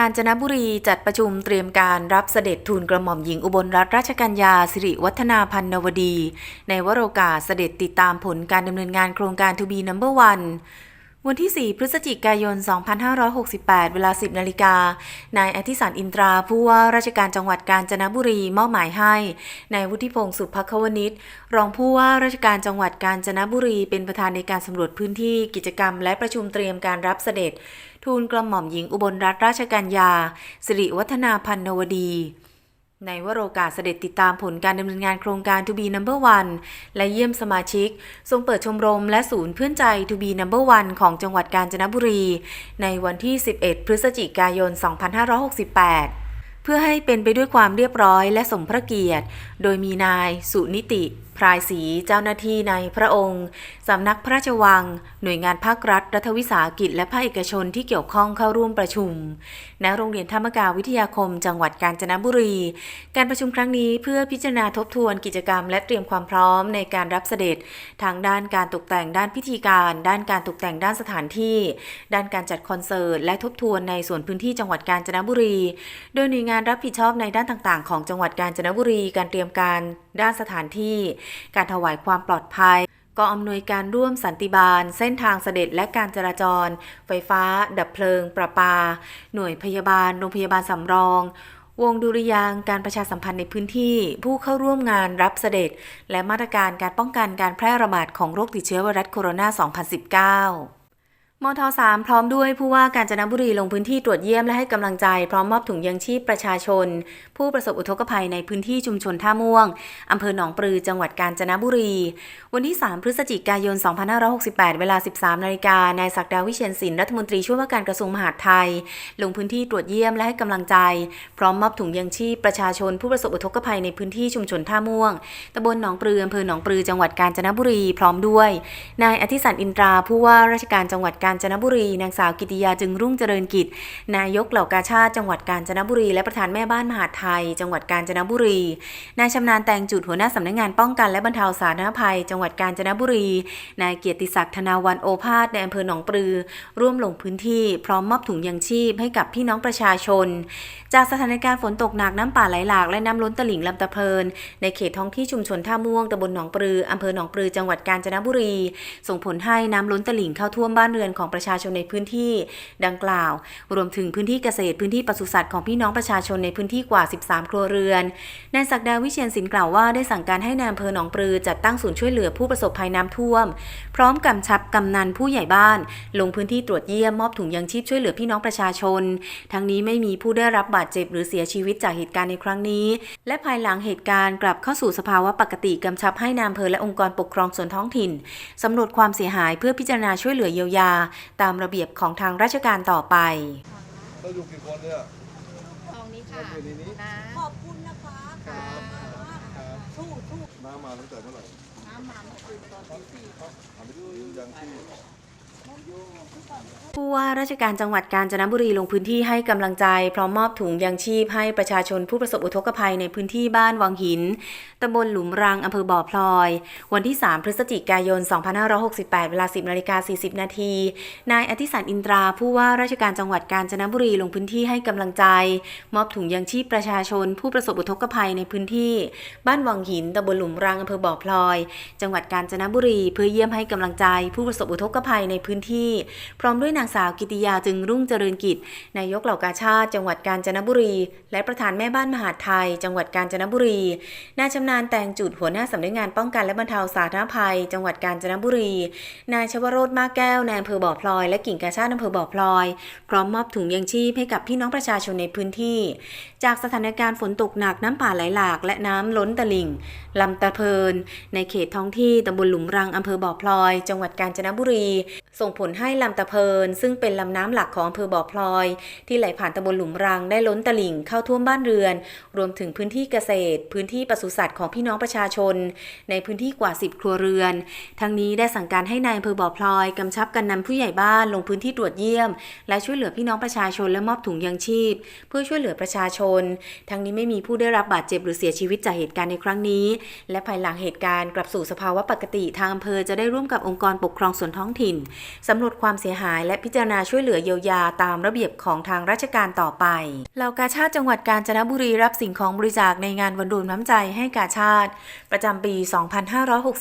จังหวัดกาญจนบุรีจัดประชุมเตรียมการรับเสด็จทูลกระหม่อมหญิงอุบลรัตนราชกัญญาสิริวัฒนาพันนวดี ในวโรกาสเสด็จติดตามผลการดำเนินงานโครงการทูบีนัมเบอร์วันวันที่ 4 พฤศจิกายน 2568 เวลา 10 นาฬิกา นายอธิสารอินตรา ผู้ว่าราชการจังหวัดกาญจนบุรีมอบหมายให้ นายวุฒิพงศ์สุภควนิชรองผู้ว่าราชการจังหวัดกาญจนบุรี เป็นประธานในการสำรวจพื้นที่กิจกรรม และประชุมเตรียมการรับเสด็จ ทูลกระหม่อมหญิงอุบลรัตนราชกัญญา สิริวัฒนาพันนวดีในวโรกาสเสด็จติดตามผลการดำเนินงานโครงการทูบีนัมเบอร์วันและเยี่ยมสมาชิก ทรงเปิดชมรมและศูนย์เพื่อนใจทูบีนัมเบอร์วันของจังหวัดกาญจนบุรี ในวันที่ 11 พฤศจิกายน 2568 เพื่อให้เป็นไปด้วยความเรียบร้อยและสมพระเกียรติ โดยมีนาย สุนิติ พรายศรีเจ้าหน้าที่ในพระองค์ สำนักพระราชวัง หน่วยงานภาครัฐ รัฐวิสาหกิจ และภาคเอกชนที่เกี่ยวข้องเข้าร่วมประชุม ณ โรงเรียนธรรมกาวิทยาคม จังหวัดกาญจนบุรี การประชุมครั้งนี้เพื่อพิจารณาทบทวนกิจกรรม และเตรียมความพร้อมในการรับเสด็จ ทางด้านการตกแต่งด้านพิธีการ ด้านการตกแต่งด้านสถานที่ ด้านการจัดคอนเสิร์ต และทบทวนในส่วนพื้นที่จังหวัดกาญจนบุรี โดยหน่วยงานรับผิดชอบในด้านต่าง ๆ ของจังหวัดกาญจนบุรี การเตรียมการด้านสถานที่ การถวายความปลอดภัยกองอำนวยการร่วมสันติบาล เส้นทางเสด็จและการจราจร ไฟฟ้า ดับเพลิง ประปา หน่วยพยาบาล โรงพยาบาลสำรอง วงดุริยางการประชาสัมพันธ์ในพื้นที่ ผู้เข้าร่วมงานรับเสด็จ และมาตรการการป้องกันการแพร่ระบาดของโรคติดเชื้อไวรัสโคโรนา 2019 มท3พร้อมด้วยผู้ว่าการจนบุรีลงพื้นที่ตรวจเยี่ยมและให้กำลังใจพร้อมมอบถุงยังชีพประชาชน ผู้ประสบอุทกภัยในพื้นที่ชุมชนท่าม่วงอำเภอหนองปลือจังหวัดกาญจนบุรี วันที่ 3 พฤศจิกายน 2568 เวลา 13นาฬิกานายศักดาวิเชียนศิลป์รัฐมนตรีช่วยว่าการกระทรวงมหาดไทย ลงพื้นที่ตรวจเยี่ยมและให้กำลังใจ พร้อมมอบถุงยังชีพประชาชน ผู้ประสบอุทกภัยในพื้นที่ชุมชนท่าม่วงตำบลหนองปลืออำเภอหนองปลือจังหวัดกาญจนบุรี พร้อมด้วยนายอธิสันต์อินตราผู้ว่าราชการจังหวัดกาญจนบุรี นางสาวกิติยาจึงรุ่งเจริญกิจ นายกเหล่ากาชาติจังหวัดกาญจนบุรี และประธานแม่บ้านมหาดไทย จังหวัดกาญจนบุรี นายชำนาญแตงจุดหัวหน้าสำนักงานป้องกันและบรรเทาสาธารณภัย จังหวัดกาญจนบุรี นายเกียรติศักดิ์ธนาวันโอภาสในอำเภอหนองปลือ ร่วมลงพื้นที่พร้อมมอบถุงยังชีพให้กับพี่น้องประชาชน จากสถานการณ์ฝนตกหนักน้ำป่าไหลหลากและน้ำล้นตลิ่งลำตะเพิน ในเขตท้องที่ชุมชนท่าม่วงตำบลหนองปลืออำเภอหนองปลือจังหวัดกาญจนบุรี ส่งผลให้น้ำล้นตลิ่งเข้าท่วมบ้านเรือนของประชาชนในพื้นที่ดังกล่าว รวมถึงพื้นที่เกษตรพื้นที่ปศุสัตว์ของพี่น้องประชาชนในพื้นที่กว่า 13 ครัวเรือนนายศักดาวิเชียนศิลป์กล่าวว่าได้สั่งการให้นายอำเภอหนองปลือจัดตั้งศูนย์ช่วยเหลือผู้ประสบภัยน้ำท่วม พร้อมกำชับกำนันผู้ใหญ่บ้าน ลงพื้นที่ตรวจเยี่ยมมอบถุงยังชีพช่วยเหลือพี่น้องประชาชน ทั้งนี้ไม่มีผู้ได้รับบาดเจ็บหรือเสียชีวิตจากเหตุการณ์ในครั้งนี้ และภายหลังเหตุการณ์กลับเข้าสู่สภาวะปกติกำชับให้นายอำเภอและองค์กรปกครองส่วนท้องถิ่นสำรวจความเสียหายเพื่อพิจารณาช่วยเหลือเยียวยาตามระเบียบของทางราชการต่อไป เราอยู่กี่คนเนี่ย ตรงนี้ค่ะอยู่ในนี้น้ขอบคุณนะคะค่ะสู้สู้น้ำมาตั้งแต่เมื่อไหร่ำน้ำมาเมื่อคืนตอนที่สี่ทำไปดูยังที่ ผู้ว่าราชการจังหวัดกาญจนบุรีลงพื้นที่ให้กำลังใจ พร้อมมอบถุงยังชีพให้ประชาชนผู้ประสบอุทกภัยในพื้นที่บ้านวังหิน ตำบลหลุมรังอำเภอบ่อพลอย วันที่ 3 พฤศจิกายน 2568 เวลา 10นาฬิกา40 นาที นายอธิสันอินตรา ผู้ว่าราชการจังหวัดกาญจนบุรีลงพื้นที่ให้กำลังใจ มอบถุงยังชีพประชาชน ผู้ประสบอุทกภัยในพื้นที่ บ้านวังหินตำบลหลุมรังอำเภอบ่อพลอย จังหวัดกาญจนบุรี เพื่อเยี่ยมให้กำลังใจ ผู้ประสบอุทกภัยในพื้นที่พร้อมด้วยนางสาวกิติยาจึงรุ่งเจริญกิจ นายกเหล่ากาชาติจังหวัดกาญจนบุรี และประธานแม่บ้านมหาดไทย จังหวัดกาญจนบุรี นายชำนาญแตงจุดหัวหน้าสำนักงานป้องกันและบรรเทาสาธารณภัย จังหวัดกาญจนบุรี นายชวโรธมากแก้วนายอำเภอบ่อพลอยและกิ่งกาชาติอำเภอบ่อพลอย พร้อมมอบถุงยังชีพให้กับพี่น้องประชาชนในพื้นที่ จากสถานการณ์ฝนตกหนักน้ำป่าไหลหลาก และน้ำล้นตลิ่งลำตะเพิน ในเขตท้องที่ตำบลหลุมรังอำเภอบ่อพลอย จังหวัดกาญจนบุรีส่งผลให้ลำตะเพิน ซึ่งเป็นลำน้ำหลักของอำเภอบ่อพลอย ที่ไหลผ่านตำบลหลุมรังได้ล้นตลิ่งเข้าท่วมบ้านเรือน รวมถึงพื้นที่เกษตร พื้นที่ปศุสัตว์ของพี่น้องประชาชน ในพื้นที่กว่า 10 ครัวเรือน ทั้งนี้ได้สั่งการให้นายอำเภอบ่อพลอยกำชับกันนำผู้ใหญ่บ้านลงพื้นที่ตรวจเยี่ยม และช่วยเหลือพี่น้องประชาชนและมอบถุงยังชีพ เพื่อช่วยเหลือประชาชน ทั้งนี้ไม่มีผู้ได้รับบาดเจ็บหรือเสียชีวิตจากเหตุการณ์ในครั้งนี้ และภายหลังเหตุการณ์กลับสู่สภาวะปกติทางอำเภอจะได้ร่วมกับองค์กรปกครองส่วนท้องถิ่นสำรวจความเสียหายและพิจารณาช่วยเหลือเยียวยาตามระเบียบของทางราชการต่อไปเหล่ากาชาติจังหวัดกาญจนบุรีรับสิ่งของบริจาคในงานวันรวมน้ำใจให้กาชาติ ประจำปี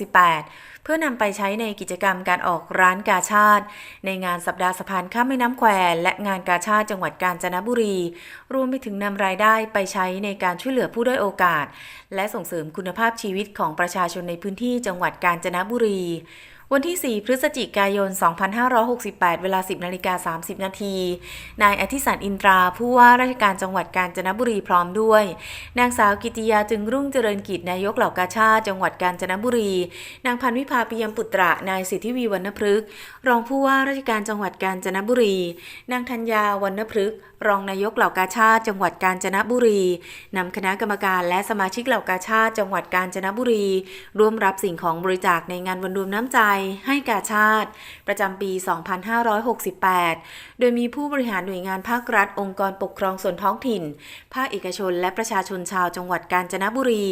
2568 เพื่อนำไปใช้ในกิจกรรมการออกร้านกาชาติ ในงานสัปดาห์สะพานข้ามแม่น้ำแควและงานกาชาติจังหวัดกาญจนบุรี รวมไปถึงนำรายได้ไปใช้ในการช่วยเหลือผู้ด้อยโอกาส และส่งเสริมคุณภาพชีวิตของประชาชนในพื้นที่จังหวัดกาญจนบุรี วันที่ 4 พฤศจิกายน 2568 เวลา 10นาฬิกา30 นาที นายอธิสันอินตราผู้ว่าราชการจังหวัดกาญจนบุรีพร้อมด้วย นางสาวกิติยาจึงรุ่งเจริญกิจนายกเหล่ากาชาติจังหวัดกาญจนบุรี นางพันวิภาปิยมปุตระ นายสิทธิวีวรรณพฤกษ์รองผู้ว่าราชการจังหวัดกาญจนบุรี นางธัญญาวรรณพฤกษ์รองนายกเหล่ากาชาติจังหวัดกาญจนบุรีนำคณะกรรมการและสมาชิกเหล่ากาชาติจังหวัดกาญจนบุรี ร่วมรับสิ่งของบริจาคในงานวันรวมน้ำใจให้กาชาติ ประจำปี 2568 โดยมีผู้บริหารหน่วยงานภาครัฐ องค์กรปกครองส่วนท้องถิ่น ภาคเอกชน และประชาชนชาวจังหวัดกาญจนบุรี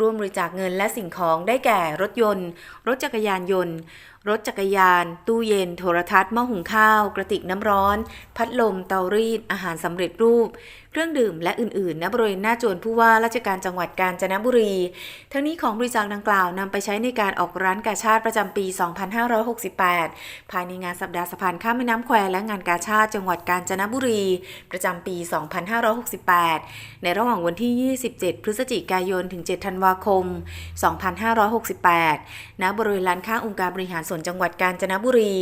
ร่วมบริจาคเงินและสิ่งของได้แก่รถยนต์ รถจักรยานยนต์รถจักรยาน ตู้เย็น โทรทัศน์หม้อหุงข้าว กระติกน้ำร้อน พัดลม เตารีด อาหารสำเร็จรูป เครื่องดื่มและอื่นๆณบริเวณหน้าจวนผู้ว่าราชการจังหวัดกาญจนบุรี ทั้งนี้ของบริจาคดังกล่าวนำไปใช้ในการออกร้านกาชาติประจำปี 2568 ภายในงานสัปดาห์สะพานข้ามแม่น้ำแควและงานกาชาติจังหวัดกาญจนบุรี ประจำปี 2568 ในระหว่างวันที่ 27 พฤศจิกายน ถึง 7 ธันวาคม 2568 ณ บริเวณลานข้างองค์การบริหารส่วนจังหวัดกาญจนบุรี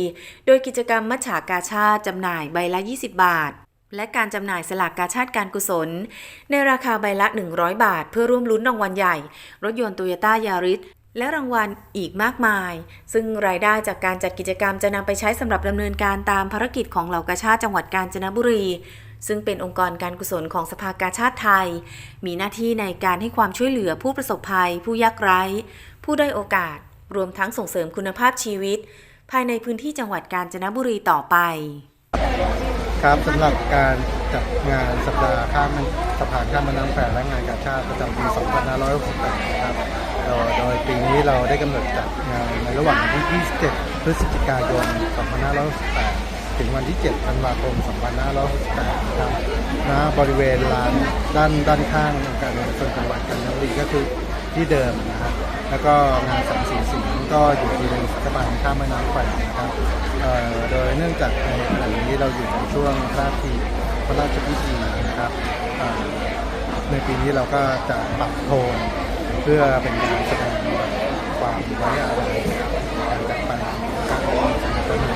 โดยกิจกรรมมัชฉากาชาติจำหน่ายใบละ 20 บาท และการจำหน่ายสลากกาชาติการกุศล ในราคาใบละ 100 บาท เพื่อร่วมลุ้นรางวัลใหญ่ รถยนต์โตโยต้ายาริสและรางวัลอีกมากมาย ซึ่งรายได้จากการจัดกิจกรรมจะนำไปใช้สำหรับดำเนินการตามภารกิจของเหล่ากาชาติจังหวัดกาญจนบุรี ซึ่งเป็นองค์กรการกุศลของสภากาชาติไทย มีหน้าที่ในการให้ความช่วยเหลือผู้ประสบภัย ผู้ยากไร้ ผู้ได้อยโอกาส รวมทั้งส่งเสริมคุณภาพชีวิต ภายในพื้นที่จังหวัดกาญจนบุรีต่อไป ครับสำหรับการจัดงานสัปดาห์ข้ามสะพานข้ามแม่น้ำแควและงานกาชาติประจำปี 2568 นะครับโดยโดยปีนี้เราได้กำหนดจัดงานในระหว่างวันที่ 27 พฤศจิกายน 2568 ถึงวันที่ 7 ธันวาคม 2568 นะครับณบริเวณลานด้านด้านข้างองค์การบริหารส่วนจังหวัดกาญจนบุรีก็คือ ที่เดิมนะครับ แล้วก็งานสามสีสิงก็อยู่ที่สะพานข้ามแม่น้ำแควนะครับโดยเนื่องจากในขณะนี้เราอยู่ในช่วงพระราชพิธีพระราชพิธีนะครับในปีนี้เราก็จะปรับโทนเพื่อเป็นการแสดงความไว้อาลัยการจากไปของการสม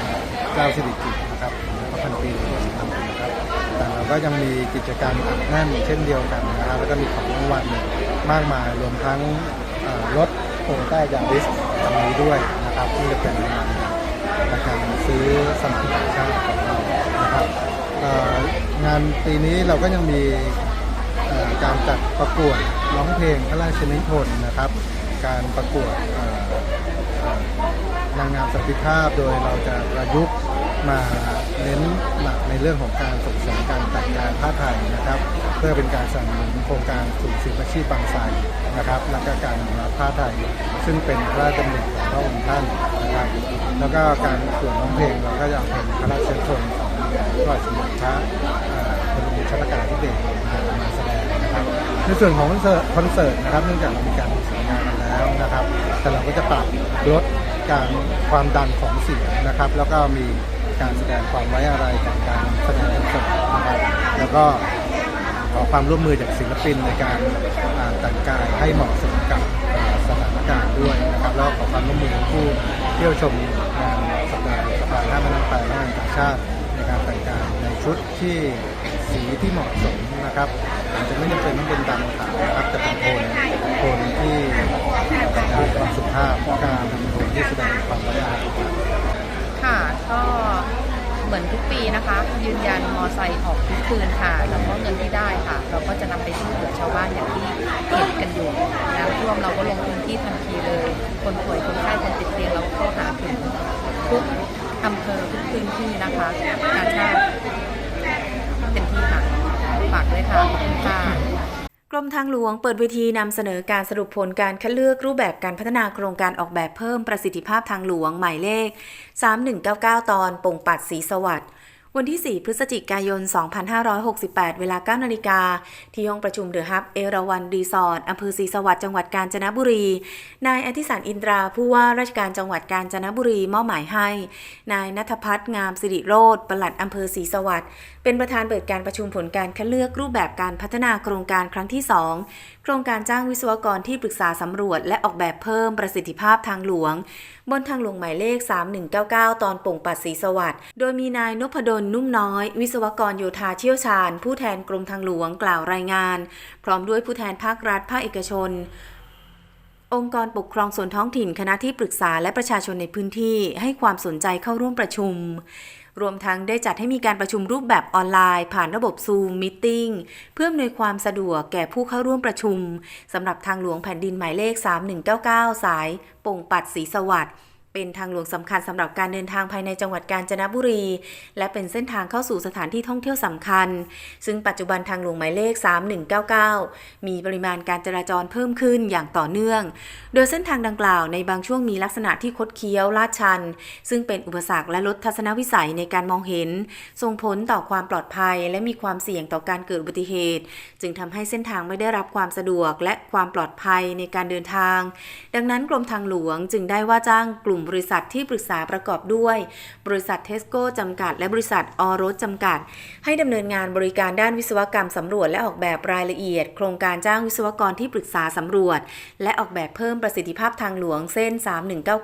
เจ้าสิริกิติ์นะครับพระพันปีหลวงสุพรรณนะครับแต่เราก็ยังมีกิจกรรมอัดแน่นเช่นเดียวกันนะครับแล้วก็มีของรางวัล มากมายรวมทั้งรถโตโยต้ายาริสคันนี้ด้วยนะครับที่จะเป็นรางวัลในการซื้อสมัครงชาติของเรานะครับงานปีนี้เราก็ยังมีการจัดประกวดร้องเพลงพระราชนิพนธ์นะครับ การประกวดนางงามสันติภาพโดยเราจะประยุกต์มาเน้นหนักในเรื่องของการส่งเสริมการแต่งกายผ้าไทยนะครับ พื่อเป็นการสนับสนุนโครงการสู่ศิลปาชีพบางไทรนะครับและก็การอนุรักษ์ผ้าไทย ซึ่งเป็นพระราชดำริของพระองค์ท่านนะครับ แล้วก็การปรวดร้องเพลงเราก็จะเอาเพลงพระราชนิพนธ์ของพระบาทสมเด็จพระเอ่อพระบรมชนกาธิเบศรมาแสดงนะครับในส่วนของคอนเสิร์ตคอนเสิร์ตนะครับเนื่องจากเรามีการสัญญากันแล้วนะครับ แต่เราก็จะปรับลดการความดังของเสียงนะครับ แล้วก็มีการแสดงความไว้อะไรกับการแสดงคอนเสิร์ตนะครับแล้วก็ ขอความร่วมมือจากศิลปินในการแต่งกายให้เหมาะสมกับสถานการณ์ด้วยนะครับแล้วขอความร่วมมือของผู้เที่ยวชมงานสัปดาห์สัปดาห์หน้ามน้ำไปและงานกาชาติในการแต่งกายในชุดที่สีที่เหมาะสมนะครับอาจจะไม่จำเป็นต้องเป็นดำขาวนะครับแต่เป็นโทนโทนที่แสดงความสุภาพการเป็นโทนที่แสดงความไว้อาลัยค่ะก็ เหมือนทุกปีนะคะ ยืนยันมอไซค์ออกทุกคืนค่ะแล้วก็เงินที่ได้ค่ะ เราก็จะนำไปช่วยเหลือชาวบ้านอย่างที่เห็นกันอยู่น้ำท่วมเราก็ลงพื้นที่ทันทีเลย คนป่วยคนไข้คนติดเตียงเราก็เข้าหาถึงทุกอำเภอทุกพื้นที่นะคะการชาติเต็มที่ค่ะฝากด้วยค่ะขอบคุณค่ะ รมทางหลวงเปิดเวทีนำเสนอการสรุปผลการคัดเลือกรูปแบบการพัฒนาโครงการออกแบบเพิ่มประสิทธิภาพทางหลวงหมายเลข 3199 ตอนปงปัดสีสวัสดิ์ วันที่ 4 พฤศจิกายน 2568 เวลา 9 นาฬิกา ที่ห้องประชุมเดอะฮับเอราวันรีสอร์ทอำเภอศรีสวัสดิ์จังหวัดกาญจนบุรี นายอธิสารอินตราผู้ว่าราชการจังหวัดกาญจนบุรีมอบหมายให้ นายนัทพัฒน์งามสิริโรธปลัดอำเภอศรีสวัสดิ์เป็นประธานเปิดการประชุมผลการคัดเลือกรูปแบบการพัฒนาโครงการครั้งที่ 2โครงการจ้างวิศวกรที่ปรึกษาสำรวจ และออกแบบเพิ่มประสิทธิภาพทางหลวง บนทางหลวงหมายเลข 3199 ตอนป่งปัดศรีสวัสดิ์โดยมีนายนพดลนุ่มน้อย วิศวกรโยธาเชี่ยวชาญ ผู้แทนกรมทางหลวงกล่าวรายงาน พร้อมด้วยผู้แทนภาครัฐภาคเอกชน องค์กรปกครองส่วนท้องถิ่นคณะที่ปรึกษาและประชาชนในพื้นที่ให้ความสนใจเข้าร่วมประชุม รวมทั้งได้จัดให้มีการประชุมรูปแบบออนไลน์ ผ่านระบบ Zoom Meeting เพื่ออำนวยความสะดวกแก่ผู้เข้าร่วมประชุมสำหรับทางหลวงแผ่นดินหมายเลข 3199 สายปงปัดศรีสวัสดิ์ เป็นทางหลวงสำคัญสำหรับการเดินทางภายในจังหวัดกาญจนบุรี และเป็นเส้นทางเข้าสู่สถานที่ท่องเที่ยวสำคัญ ซึ่งปัจจุบันทางหลวงหมายเลข 3199 มีปริมาณการจราจรเพิ่มขึ้นอย่างต่อเนื่อง โดยเส้นทางดังกล่าวในบางช่วงมีลักษณะที่คดเคี้ยวลาดชัน ซึ่งเป็นอุปสรรคและลดทัศนวิสัยในการมองเห็น ส่งผลต่อความปลอดภัย และมีความเสี่ยงต่อการเกิดอุบัติเหตุ จึงทำให้เส้นทางไม่ได้รับความสะดวกและความปลอดภัยในการเดินทาง ดังนั้นกรมทางหลวงจึงได้ว่าจ้างกลุ่มบริษัทที่ปรึกษาประกอบด้วย บริษัทเทสโก้จำกัด และบริษัทออโรสจำกัด ให้ดำเนินงานบริการด้านวิศวกรรมสำรวจและออกแบบรายละเอียด โครงการจ้างวิศวกรที่ปรึกษาสำรวจ และออกแบบเพิ่มประสิทธิภาพทางหลวงเส้น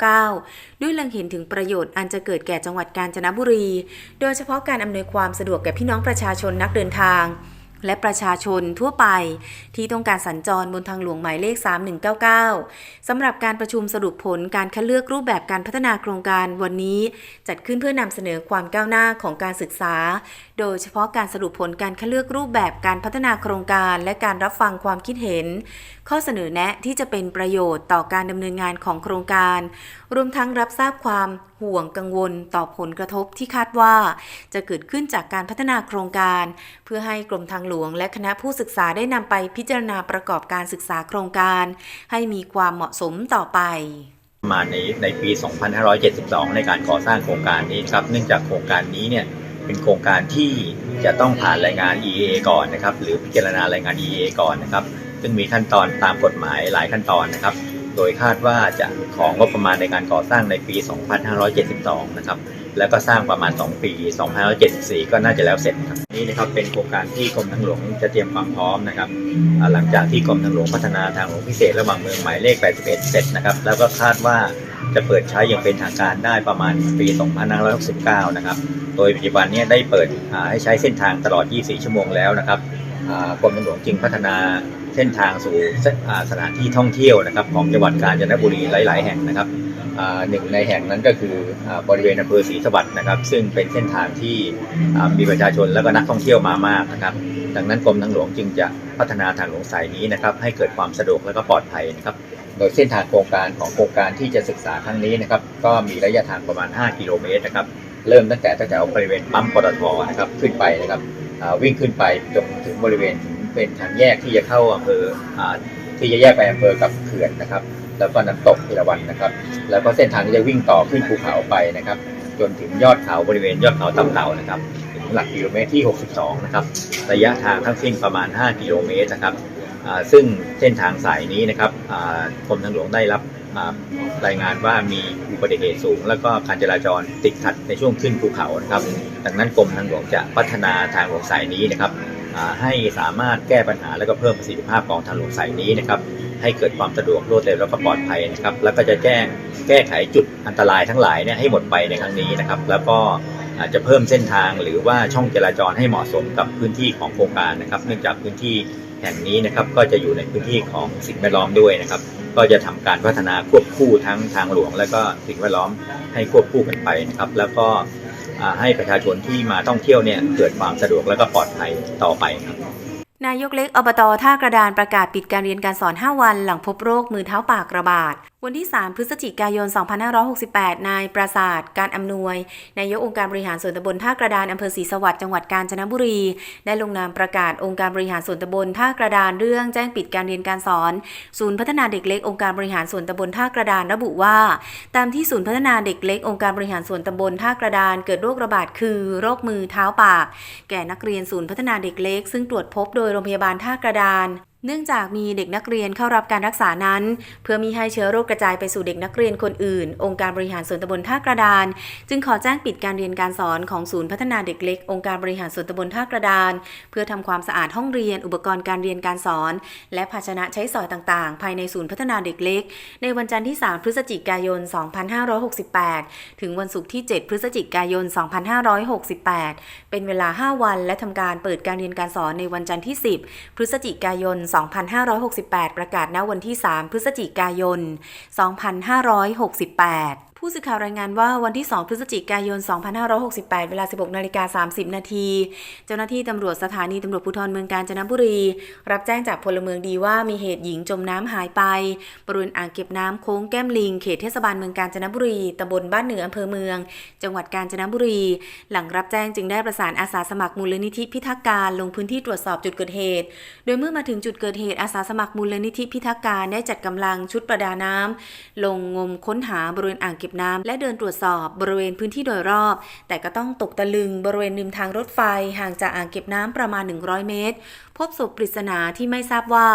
3199 ด้วยเล็งเห็นถึงประโยชน์อันจะเกิดแก่จังหวัดกาญจนบุรี โดยเฉพาะการอำนวยความสะดวกแก่พี่น้องประชาชนนักเดินทาง และประชาชนทั่วไป ที่ต้องการสัญจรบนทางหลวงหมายเลข 3199 สำหรับการประชุมสรุปผลการคัดเลือกรูปแบบการพัฒนาโครงการวันนี้ จัดขึ้นเพื่อนำเสนอความก้าวหน้าของการศึกษา โดยเฉพาะการสรุปผลการคัดเลือกรูปแบบการพัฒนาโครงการ และการรับฟังความคิดเห็น ข้อเสนอแนะที่จะเป็นประโยชน์ต่อการดำเนินงานของโครงการ รวมทั้งรับทราบความห่วงกังวลต่อผลกระทบที่คาดว่า จะเกิดขึ้นจากการพัฒนาโครงการ เพื่อให้กรมทางหลวงและคณะผู้ศึกษาได้นำไปพิจารณาประกอบการศึกษาโครงการ ให้มีความเหมาะสมต่อไปมาในในปี 2572 ในการก่อสร้างโครงการนี้ครับ เนื่องจากโครงการนี้เนี่ยเป็นโครงการที่จะต้องผ่านรายงาน EA ก่อนนะครับ หรือพิจารณารายงาน EA ก่อนนะครับ ซึ่งมีขั้นตอนตามกฎหมายหลายขั้นตอนนะครับ โดยคาดว่าจะของงบประมาณในการก่อสร้างในปี 2572 นะครับ แล้วก็สร้างประมาณ 2 ปี 2574 ก็น่าจะแล้วเสร็จครับ นี่นะครับเป็นโครงการที่กรมทางหลวงจะเตรียมความพร้อมนะครับ หลังจากที่กรมทางหลวงพัฒนาทางหลวงพิเศษระหว่างเมืองหมายเลข 81 เสร็จนะครับ แล้วก็คาดว่าจะเปิดใช้อย่างเป็นทางการได้ประมาณปี 2569 นะครับ โดยปัจจุบันนี้ได้เปิดให้ใช้เส้นทางตลอด 24 ชั่วโมงแล้วนะครับกรมทางหลวงจึงพัฒนา เส้นทางสู่สถานที่ท่องเที่ยวนะครับของจังหวัดกาญจนบุรีหลาย ๆ แห่งนะครับหนึ่งในแห่งนั้นก็คือบริเวณอำเภอศรีสวัสดิ์นะครับ ซึ่งเป็นเส้นทางที่มีประชาชนและก็นักท่องเที่ยวมามากนะครับ ดังนั้นกรมทางหลวงจึงจะพัฒนาทางหลวงสายนี้นะครับให้เกิดความสะดวกและก็ปลอดภัยนะครับโดยเส้นทางโครงการของโครงการที่จะศึกษาครั้งนี้นะครับก็มีระยะทางประมาณ 5 กิโลเมตรนะครับเริ่มตั้งแต่ตั้งแต่บริเวณปั๊มปตทนะครับขึ้นไปนะครับวิ่งขึ้นไปจนถึงบริเวณถึง เป็นทางแยกที่จะเข้าอำเภอที่จะแยกไปอำเภอกับเขื่อนนะครับ แล้วก็น้ำตกเอรวัณนะครับ แล้วก็เส้นทางที่จะวิ่งต่อขึ้นภูเขาไปนะครับ จนถึงยอดเขาบริเวณยอดเขาตำเต่านะครับถึงหลักกิโลเมตรที่ 62 นะครับ ระยะทางทั้งสิ้นประมาณ 5 กิโลเมตรนะครับซึ่งเส้นทางสายนี้นะครับกรมทางหลวงได้รับรายงานว่ามีอุบัติเหตุสูง แล้วก็การจราจรติดขัดในช่วงขึ้นภูเขานะครับ ดังนั้นกรมทางหลวงจะพัฒนาทางหลวงสายนี้นะครับ ให้สามารถแก้ปัญหาและก็เพิ่มประสิทธิภาพของทางหลวงสายนี้นะครับให้เกิดความสะดวกรวดเร็วแล้วก็ปลอดภัยนะครับ แล้วก็จะแจ้งแก้ไขจุดอันตรายทั้งหลายเนี่ยให้หมดไปในครั้งนี้นะครับ แล้วก็อาจจะเพิ่มเส้นทางหรือว่าช่องจราจรให้เหมาะสมกับพื้นที่ของโครงการนะครับ เนื่องจากพื้นที่แห่งนี้นะครับก็จะอยู่ในพื้นที่ของสิ่งแวดล้อมด้วยนะครับ ก็จะทำการพัฒนาควบคู่ทั้งทางหลวง และก็สิ่งแวดล้อมให้ควบคู่กันไปนะครับ แล้วก็ ให้ประชาชนที่มาท่องเที่ยวเนี่ยเกิดความสะดวกและก็ปลอดภัยต่อไปครับนายกเล็กอบตท่ากระดานประกาศปิดการเรียนการสอน 5 วันหลังพบโรคมือเท้าปากระบาดวันที่ 3 พฤศจิกายน 2568 นายปราศาสตร์การอำนวย นายกองค์การบริหารส่วนตำบลท่ากระดานอำเภอศรีสวัสดิ์จังหวัดกาญจนบุรี ได้ลงนามประกาศองค์การบริหารส่วนตำบลท่ากระดานเรื่องแจ้งปิดการเรียนการสอน ศูนย์พัฒนาเด็กเล็กองค์การบริหารส่วนตำบลท่ากระดานระบุว่า ตามที่ศูนย์พัฒนาเด็กเล็กองค์การบริหารส่วนตำบลท่ากระดานเกิดโรคระบาดคือโรคมือเท้าปาก แก่นักเรียนศูนย์พัฒนาเด็กเล็ก ซึ่งตรวจพบโดยโรงพยาบาลท่ากระดาน เนื่องจากมีเด็กนักเรียนเข้ารับการรักษานั้น เพื่อมีให้เชื้อโรคกระจายไปสู่เด็กนักเรียนคนอื่น องค์การบริหารส่วนตำบลท่ากระดาน จึงขอแจ้งปิดการเรียนการสอนของศูนย์พัฒนาเด็กเล็ก องค์การบริหารส่วนตำบลท่ากระดาน เพื่อทำความสะอาดห้องเรียน อุปกรณ์การเรียนการสอน และภาชนะใช้สอยต่างๆ ภายในศูนย์พัฒนาเด็กเล็ก ในวันจันทร์ที่ 3 พฤศจิกายน 2568 ถึงวันศุกร์ที่ 7 พฤศจิกายน 2568 เป็นเวลา 5 วัน และทำการเปิดการเรียนการสอนในวันจันทร์ที่ 10 พฤศจิกายน2568 ประกาศณวันที่ 3 พฤศจิกายน 2568 ผู้สื่อข่าวรายงานว่าวันที่ 2 พฤศจิกายน 2568 เวลา 16นาฬิกา30 นาที เจ้าหน้าที่ตำรวจสถานีตำรวจภูธรเมืองกาญจนบุรี รับแจ้งจากพลเมืองดีว่ามีเหตุหญิงจมน้ำหายไป บริเวณอ่างเก็บน้ำโค้งแก้มลิง เขตเทศบาลเมืองกาญจนบุรีตำบลบ้านเหนืออำเภอเมือง จังหวัดกาญจนบุรี หลังรับแจ้งจึงได้ประสานอาสาสมัครมูลนิธิพิทักษ์การลงพื้นที่ตรวจสอบจุดเกิดเหตุ โดยเมื่อมาถึงจุดเกิดเหตุอาสาสมัครมูลนิธิพิทักษ์การได้จัดกำลังชุดประดาน้ำลงงมค้นหาบริเวณอ่างเก็บน้ำและเดินตรวจสอบบริเวณพื้นที่โดยรอบ แต่ก็ต้องตกตะลึงบริเวณริมทางรถไฟห่างจากอ่างเก็บน้ำประมาณ 100 เมตร พบศพปริศนาที่ไม่ทราบว่า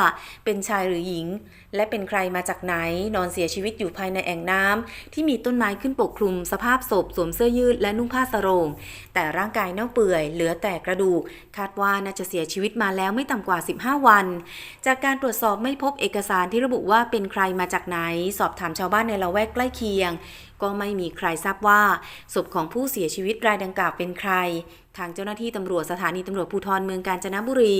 เป็นชายหรือหญิง และเป็นใครมาจากไหนนอนเสียชีวิตอยู่ภายในแอ่งน้ำที่มีต้นไม้ขึ้นปกคลุม สภาพศพสวมเสื้อยืดและนุ่งผ้าสโรง แต่ร่างกายเน่าเปื่อย เหลือแต่กระดูก คาดว่าน่าจะเสียชีวิตมาแล้วไม่ต่ำกว่า 15 วัน จากการตรวจสอบไม่พบเอกสารที่ระบุว่าเป็นใครมาจากไหน สอบถามชาวบ้านในละแวกใกล้เคียงก็ไม่มีใครทราบว่าศพของผู้เสียชีวิตรายดังกล่าวเป็นใคร ทางเจ้าหน้าที่ตำรวจสถานีตำรวจภูธรเมืองกาญจนบุรี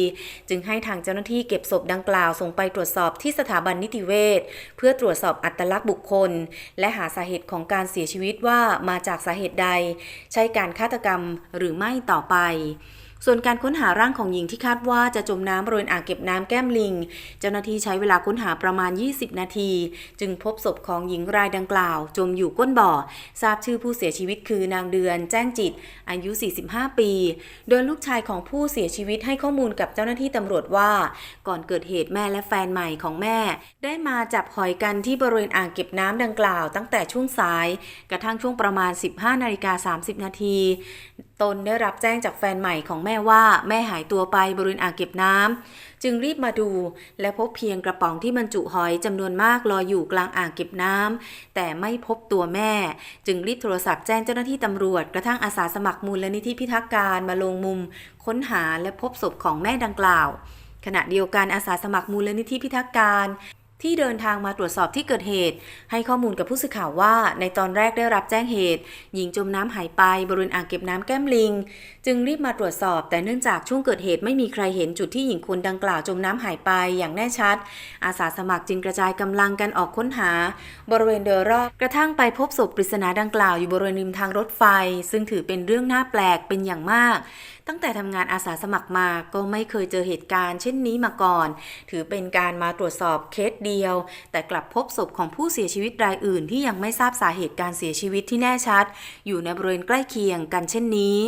จึงให้ทางเจ้าหน้าที่เก็บศพดังกล่าวส่งไปตรวจสอบที่สถาบันนิติเวชเพื่อตรวจสอบอัตลักษณ์บุคคล และหาสาเหตุของการเสียชีวิตว่ามาจากสาเหตุใด ใช่การฆาตกรรมหรือไม่ต่อไป ส่วนการค้นหาร่างของหญิงที่คาดว่าจะจมน้ำบริเวณอ่างเก็บน้ำแก้มลิง เจ้าหน้าที่ใช้เวลาค้นหาประมาณ 20 นาที จึงพบศพของหญิงรายดังกล่าว จมอยู่ก้นบ่อ ทราบชื่อผู้เสียชีวิตคือนางเดือน แจ้งจิต อายุ 45 ปี โดยลูกชายของผู้เสียชีวิตให้ข้อมูลกับเจ้าหน้าที่ตำรวจว่า ก่อนเกิดเหตุแม่และแฟนใหม่ของแม่ ได้มาจับหอยกันที่บริเวณอ่างเก็บน้ำดังกล่าว ตั้งแต่ช่วงสาย กระทั่งช่วงประมาณ 15 นาฬิกา 30 นาที ตนได้รับแจ้งจากแฟนใหม่ของแม่ว่าแม่หายตัวไปบริเวณอ่างเก็บน้ำจึงรีบมาดู และพบเพียงกระป๋องที่บรรจุหอยจำนวนมากลอยอยู่กลางอ่างเก็บน้ำแต่ไม่พบตัวแม่ จึงรีบโทรศัพท์แจ้งเจ้าหน้าที่ตำรวจ กระทั่งอาสาสมัครมูลนิธิพิทักษ์การมาลงมุม ค้นหาและพบศพของแม่ดังกล่าว ขณะเดียวกันอาสาสมัครมูลนิธิพิทักษ์การ ที่เดินทางมาตรวจสอบที่เกิดเหตุ ให้ข้อมูลกับผู้สื่อข่าวว่า ในตอนแรกได้รับแจ้งเหตุ หญิงจมน้ำหายไปบริเวณอ่างเก็บน้ำแก้มลิง จึงรีบมาตรวจสอบ แต่เนื่องจากช่วงเกิดเหตุไม่มีใครเห็นจุดที่หญิงคนดังกล่าวจมน้ำหายไปอย่างแน่ชัด อาสาสมัครจึงกระจายกำลังกันออกค้นหา บริเวณโดยรอบกระทั่งไปพบศพปริศนาดังกล่าวอยู่บริเวณริมทางรถไฟ ซึ่งถือเป็นเรื่องน่าแปลกเป็นอย่างมาก ตั้งแต่ทำงานอาสาสมัครมาก็ไม่เคยเจอเหตุการณ์เช่นนี้มาก่อน ถือเป็นการมาตรวจสอบเคสเดียว แต่กลับพบศพของผู้เสียชีวิตรายอื่น ที่ยังไม่ทราบสาเหตุการเสียชีวิตที่แน่ชัด อยู่ในบริเวณใกล้เคียงกันเช่นนี้